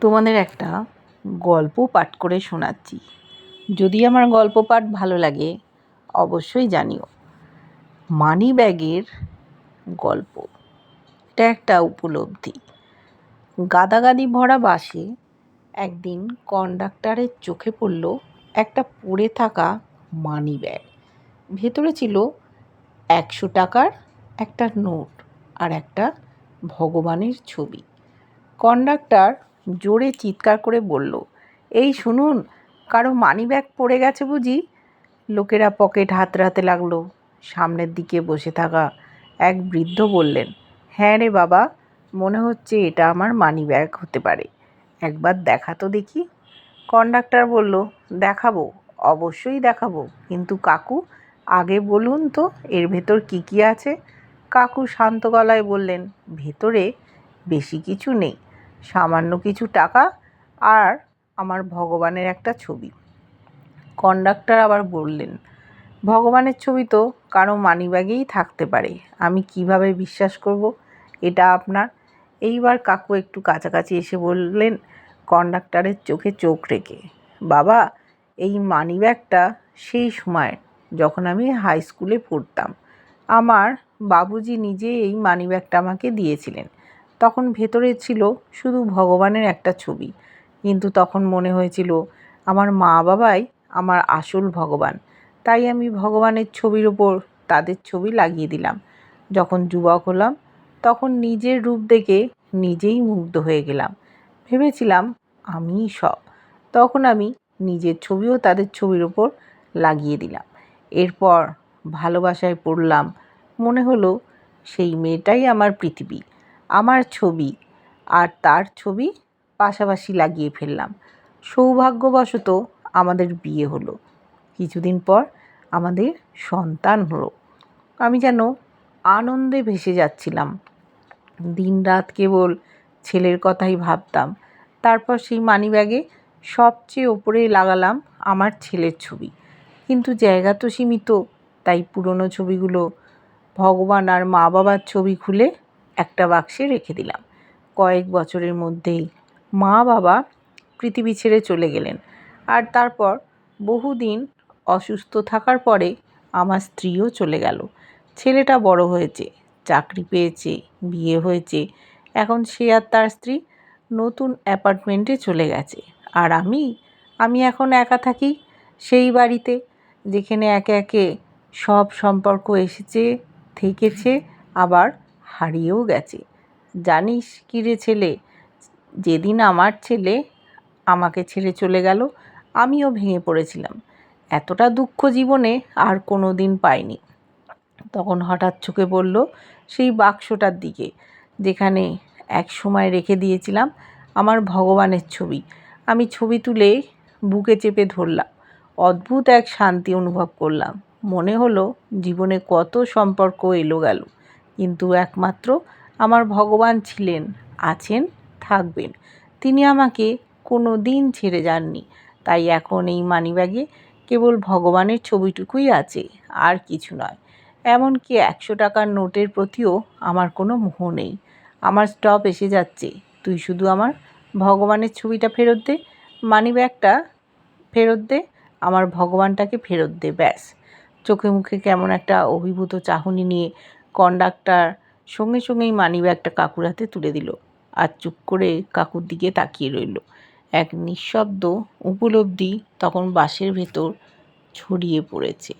তোমাদের একটা গল্প পাঠ করে শোনাচ্ছি। যদি আমার গল্প পাঠ ভালো লাগে, অবশ্যই জানিও। মানি ব্যাগের গল্প। এটা একটা উপলব্ধি। গাদাগাদি ভরা বাসে একদিন কন্ডাক্টরের চোখে পড়ল একটা পড়ে থাকা মানি ব্যাগ ভেতরে ছিল একশো টাকার একটা নোট আর একটা ভগবানের ছবি। কন্ডাক্টর জোরে চিৎকার করে বলল, এই শুনুন, কারও মানি ব্যাগ পড়ে গেছে বুঝি? লোকেরা পকেট হাতড়াতে লাগল। সামনের দিকে বসে থাকা এক বৃদ্ধ বললেন হ্যাঁ রে বাবা, মনে হচ্ছে এটা আমার মানি ব্যাগ হতে পারে। একবার দেখা তো দেখি। কন্ডাক্টর বলল, দেখাবো, অবশ্যই দেখাবো। কিন্তু কাকু, আগে বলুন তো, এর ভেতর কি কি আছে? কাকু শান্ত গলায় বললেন, ভেতরে বেশি কিছু নেই। সামান্য কিছু টাকা আর আমার ভগবানের একটা ছবি। কন্ডাক্টর আবার বললেন, ভগবানের ছবি তো কারও মানিব্যাগেই থাকতে পারে। আমি কীভাবে বিশ্বাস করব? এটা আপনার? এইবার কাকু একটু কাছাকাছি এসে বললেন কন্ডাক্টরের চোখে চোখ রেখে। বাবা, এই মানিব্যাগটা সেই সময় যখন আমি হাই স্কুলে পড়তাম, আমার বাবুজি নিজে এই মানিব্যাগটা আমাকে দিয়েছিলেন। তখন ভেতরে ছিল শুধু ভগবানের একটা ছবি। কিন্তু তখন মনে হয়েছিল, আমার মা বাবাই আমার আসল ভগবান। তাই আমি ভগবানের ছবির ওপর তাদের ছবি লাগিয়ে দিলাম। যখন যুবক হলাম, তখন নিজের রূপ দেখে নিজেই মুগ্ধ হয়ে গেলাম। ভেবেছিলাম, আমিই সব। তখন আমি নিজের ছবিও তাদের ছবির ওপর লাগিয়ে দিলাম। এরপর ভালোবাসায় পড়লাম। মনে হলো, সেই মেয়েটাই আমার পৃথিবী। আমার ছবি আর তার ছবি পাশাপাশি লাগিয়ে ফেললাম। সৌভাগ্যবশত আমাদের বিয়ে হলো। কিছুদিন পর আমাদের সন্তান হলো। আমি যেন আনন্দে ভেসে যাচ্ছিলাম। দিন রাত কেবল ছেলের কথাই ভাবতাম। তারপর সেই মানিব্যাগে সবচেয়ে ওপরে লাগালাম আমার ছেলের ছবি। কিন্তু জায়গা তো সীমিত, তাই পুরনো ছবিগুলো ভগবান আর মা বাবার ছবি খুলে একটা বাক্সে রেখে দিলাম। কয়েক বছরের মধ্যেই মা বাবা পৃথিবী ছেড়ে চলে গেলেন আর তারপর বহুদিন অসুস্থ থাকার পরে আমার স্ত্রীও চলে গেল। ছেলেটা বড় হয়েছে, চাকরি পেয়েছে, বিয়ে হয়েছে। এখন সে আর তার স্ত্রী নতুন অ্যাপার্টমেন্টে চলে গেছে। আর আমি আমি এখন একা থাকি সেই বাড়িতে যেখানে একে একে সব সম্পর্ক এসেছে, থেকেছে, আবার হারিয়েও গেছে। জানিস কী রে ছেলে? যেদিন আমার ছেলে আমাকে ছেড়ে চলে গেল, আমিও ভেঙে পড়েছিলাম। এতটা দুঃখ জীবনে আর কোনো দিন পাইনি। তখন হঠাৎ চোখে পড়ল সেই বাক্সটার দিকে, যেখানে এক সময় রেখে দিয়েছিলাম আমার ভগবানের ছবি। আমি ছবি তুলে বুকে চেপে ধরলাম, অদ্ভুত এক শান্তি অনুভব করলাম। মনে হলো জীবনে কত সম্পর্ক এলো গেল কিন্তু একমাত্র আমার ভগবান ছিলেন, আছেন, থাকবেন। তিনি আমাকে কোনো দিন ছেড়ে যাননি। তাই এখন এই মানিব্যাগে কেবল ভগবানের ছবিটুকুই আছে, আর কিছু নয়। এমনকি একশো টাকার নোটের প্রতিও আমার কোনো মোহ নেই। আমার স্টপ এসে যাচ্ছে। তুই শুধু আমার ভগবানের ছবিটা ফেরত দে, মানিব্যাগটা ফেরত দে, আমার ভগবানটাকে ফেরত দে, ব্যাস। চোখে মুখে কেমন একটা অভিভূত চাহনি নিয়ে কন্ডাক্টর সঙ্গে সঙ্গেই মানিব্যাগটা কাকুর হাতে তুলে দিল আর চুপ করে কাকুর দিকে তাকিয়ে রইল। এক নিঃশব্দ উপলব্ধি তখন বাসের ভেতর ছড়িয়ে পড়েছে।